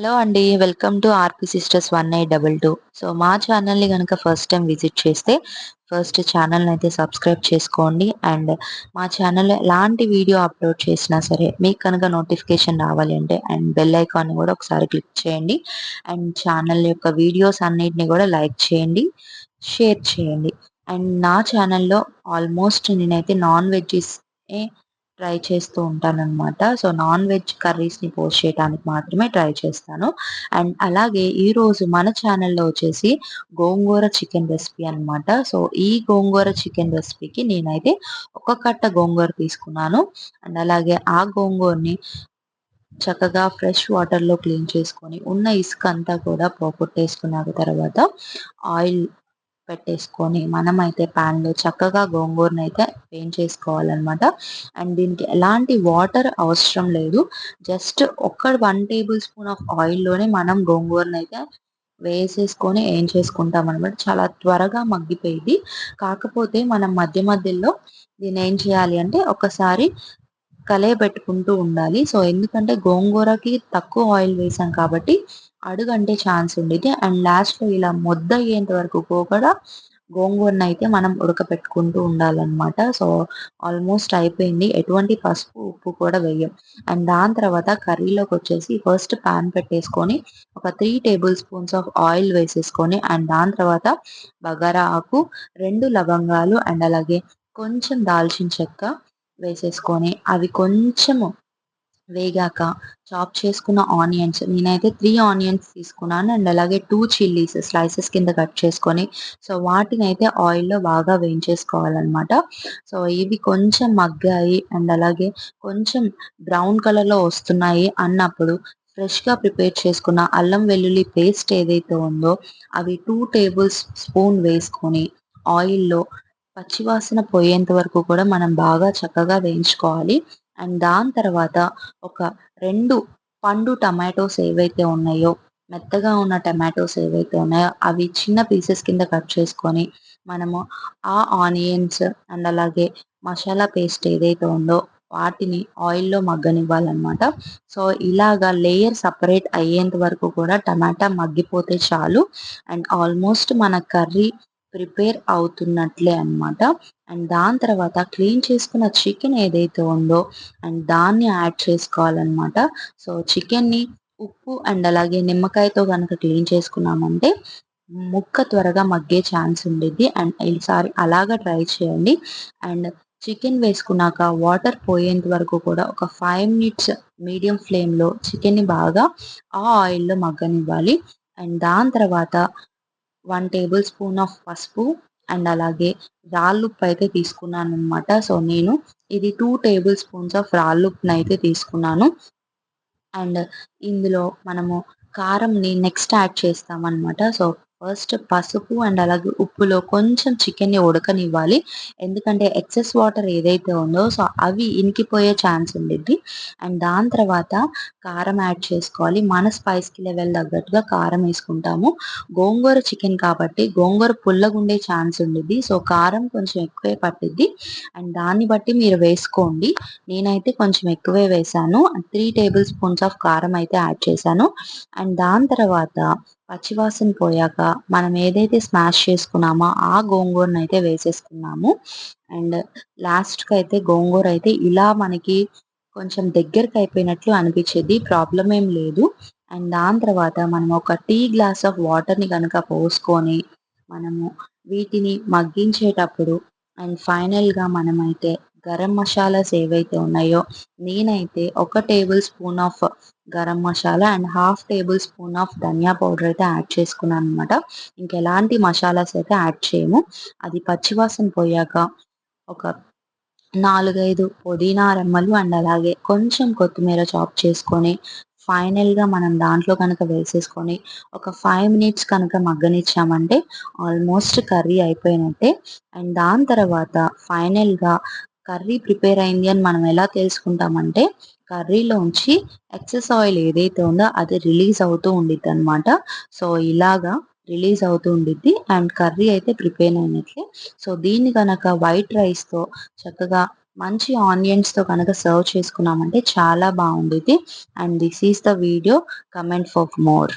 Hello అండి welcome to R P sisters one eight double two so మా ఛానల్ని కనుక ఫస్ట్ టైం విజిట్ చేస్తే ఫస్ట్ ఛానల్ని అయితే సబ్స్క్రైబ్ చేసుకోండి. అండ్ మా ఛానల్లో ఎలాంటి వీడియో అప్లోడ్ చేసినా సరే మీకు కనుక నోటిఫికేషన్ రావాలి అంటే అండ్ బెల్ ఐకాన్ని కూడా ఒకసారి క్లిక్ చేయండి. అండ్ ఛానల్ యొక్క వీడియోస్ అన్నిటిని కూడా లైక్ చేయండి షేర్ చేయండి. అండ్ నా ఛానల్లో ఆల్మోస్ట్ నేనైతే నాన్ వెజ్జెస్ ట్రై చేస్తూ ఉంటానన్నమాట. సో నాన్ వెజ్ కర్రీస్ని పోస్ట్ చేయడానికి మాత్రమే ట్రై చేస్తాను. అండ్ అలాగే ఈరోజు మన ఛానల్లో వచ్చేసి గోంగూర చికెన్ రెసిపీ అనమాట సో ఈ గోంగూర చికెన్ రెసిపీకి నేనైతే ఒక కట్ట గోంగూర తీసుకున్నాను. అండ్ అలాగే ఆ గోంగూరని చక్కగా ఫ్రెష్ వాటర్లో క్లీన్ చేసుకొని ఉన్న ఇసుక అంతా కూడా పోగొట్టేసుకున్న తర్వాత ఆయిల్ పెట్టేసుకొని మనమైతే ప్యాన్లో చక్కగా గోంగూరను అయితే వేయించేసుకోవాలన్నమాట. అండ్ దీనికి ఎలాంటి వాటర్ అవసరం లేదు. జస్ట్ ఒక్క వన్ టేబుల్ స్పూన్ ఆఫ్ ఆయిల్లోనే మనం గోంగూరను అయితే వేసేసుకొని ఏం చేసుకుంటాం అనమాట చాలా త్వరగా మగ్గిపోయింది. కాకపోతే మనం మధ్య మధ్యలో దీన్ని ఏం చేయాలి అంటే ఒకసారి కలయ పెట్టుకుంటూ ఉండాలి. సో ఎందుకంటే గోంగూరకి తక్కువ ఆయిల్ వేసాం కాబట్టి అడుగంటే ఛాన్స్ ఉండేది. అండ్ లాస్ట్లో ఇలా ముద్ద అయ్యేంత వరకు కూడా గోంగూరను అయితే మనం ఉడకపెట్టుకుంటూ ఉండాలన్నమాట. సో ఆల్మోస్ట్ అయిపోయింది. ఎటువంటి పసుపు ఉప్పు కూడా వేయం. అండ్ దాని తర్వాత కర్రీలోకి వచ్చేసి ఫస్ట్ పాన్ పెట్టేసుకొని ఒక three table spoons of oil వేసేసుకొని అండ్ దాని తర్వాత బగారా ఆకు రెండు లవంగాలు అండ్ అలాగే కొంచెం దాల్చిన చెక్క వేసేసుకొని అవి కొంచెము వేగాక చాప్ చేసుకున్న ఆనియన్స్ నేనైతే త్రీ ఆనియన్స్ తీసుకున్నాను అండ్ అలాగే టూ చిల్లీస్ స్లైసెస్ కింద కట్ చేసుకొని సో వాటిని అయితే ఆయిల్లో బాగా వేయించేసుకోవాలన్నమాట. సో ఇవి కొంచెం మగ్గాయి అండ్ అలాగే కొంచెం బ్రౌన్ కలర్లో వస్తున్నాయి అన్నప్పుడు ఫ్రెష్గా ప్రిపేర్ చేసుకున్న అల్లం వెల్లుల్లి పేస్ట్ ఏదైతే ఉందో అవి టూ టేబుల్ స్పూన్ వేసుకొని ఆయిల్లో పచ్చివాసన పోయేంత వరకు కూడా మనం బాగా చక్కగా వేయించుకోవాలి. అండ్ దాని తర్వాత ఒక రెండు పండు టమాటోస్ ఏవైతే ఉన్నాయో మెత్తగా ఉన్న టమాటోస్ ఏవైతే ఉన్నాయో అవి చిన్న పీసెస్ కింద కట్ చేసుకొని మనము ఆ ఆనియన్స్ అండ్ అలాగే మసాలా పేస్ట్ ఏదైతే ఉందో వాటిని ఆయిల్లో మగ్గనివ్వాలన్నమాట. సో ఇలాగా లేయర్ సపరేట్ అయ్యేంత వరకు కూడా టమాటా మగ్గిపోతే చాలు. అండ్ ఆల్మోస్ట్ మన కర్రీ ప్రిపేర్ అవుతున్నట్లే అనమాట అండ్ దాని తర్వాత క్లీన్ చేసుకున్న చికెన్ ఏదైతే ఉందో అండ్ దాన్ని యాడ్ చేసుకోవాలన్నమాట. సో చికెన్ని ఉప్పు అండ్ అలాగే నిమ్మకాయతో కనుక క్లీన్ చేసుకున్నామంటే ముక్క త్వరగా మగ్గే ఛాన్స్ ఉండేది అండ్ ఈసారి అలాగా ట్రై చేయండి. అండ్ చికెన్ వేసుకున్నాక వాటర్ పోయేంత వరకు కూడా ఒక ఫైవ్ మినిట్స్ మీడియం ఫ్లేమ్లో చికెన్ని బాగా ఆ ఆయిల్లో మగ్గనివ్వాలి. అండ్ దాని తర్వాత వన్ టేబుల్ స్పూన్ ఆఫ్ పసుపు అండ్ అలాగే రాళ్ళుప్పు అయితే తీసుకున్నాను అనమాట సో నేను ఇది టూ టేబుల్ స్పూన్స్ ఆఫ్ రాళ్ళుప్పును అయితే తీసుకున్నాను. అండ్ ఇందులో మనము కారంని నెక్స్ట్ యాడ్ చేస్తామన్నమాట. సో ఫస్ట్ పసుపు అండ్ అలాగే ఉప్పులో కొంచెం చికెన్ని ఉడకనివ్వాలి. ఎందుకంటే ఎక్సెస్ వాటర్ ఏదైతే ఉందో సో అవి ఇనికిపోయే ఛాన్స్ ఉండిద్ది. అండ్ దాని తర్వాత కారం యాడ్ చేసుకోవాలి. మన స్పైస్కి లెవెల్ తగ్గట్టుగా కారం వేసుకుంటాము. గోంగూర చికెన్ కాబట్టి గోంగూర పుల్లగుండే ఛాన్స్ ఉండిద్ది. సో కారం కొంచెం ఎక్కువే పట్టిద్ది. అండ్ దాన్ని బట్టి మీరు వేసుకోండి. నేనైతే కొంచెం ఎక్కువే వేసాను. త్రీ టేబుల్ స్పూన్స్ ఆఫ్ కారం అయితే యాడ్ చేశాను. అండ్ దాని తర్వాత పచ్చివాసన పోయాక మనం ఏదైతే స్మాష్ చేసుకున్నామో ఆ గోంగూరను అయితే వేసేసుకున్నాము. అండ్ లాస్ట్కి అయితే గోంగూర అయితే ఇలా మనకి కొంచెం దగ్గరకు అయిపోయినట్లు అనిపించేది. ప్రాబ్లం ఏం లేదు. అండ్ దాని తర్వాత మనం ఒక టీ గ్లాస్ ఆఫ్ వాటర్ని కనుక పోసుకొని మనము వీటిని మగ్గించేటప్పుడు అండ్ ఫైనల్గా మనమైతే గరం మసాలాస్ ఏవైతే ఉన్నాయో నేనైతే ఒక table spoon of garam masala and half table spoon of dhania powder అయితే యాడ్ చేసుకున్నాను అనమాట ఇంకెలాంటి మసాలాస్ అయితే యాడ్ చేయము. అది పచ్చివాసన పోయాక ఒక నాలుగైదు పుదీనా రెమ్మలు అండ్ అలాగే కొంచెం కొత్తిమీర చాప్ చేసుకొని ఫైనల్గా మనం దాంట్లో కనుక వేసేసుకొని ఒక ఫైవ్ మినిట్స్ కనుక మగ్గనిచ్చామంటే ఆల్మోస్ట్ కర్రీ అయిపోయినట్టే. అండ్ దాని తర్వాత ఫైనల్గా కర్రీ ప్రిపేర్ అయింది అని మనం ఎలా తెలుసుకుంటామంటే కర్రీలోంచి ఎక్సెస్ ఆయిల్ ఏదైతే ఉందో అది రిలీజ్ అవుతూ ఉండిద్ది అనమాట సో ఇలాగా రిలీజ్ అవుతూ ఉండిద్ది అండ్ కర్రీ అయితే ప్రిపేర్ అయినట్లే. సో దీన్ని కనుక వైట్ రైస్తో చక్కగా మంచి ఆనియన్స్తో కనుక సర్వ్ చేసుకున్నామంటే చాలా బాగుండిద్ది. And this is the video. Comment for more.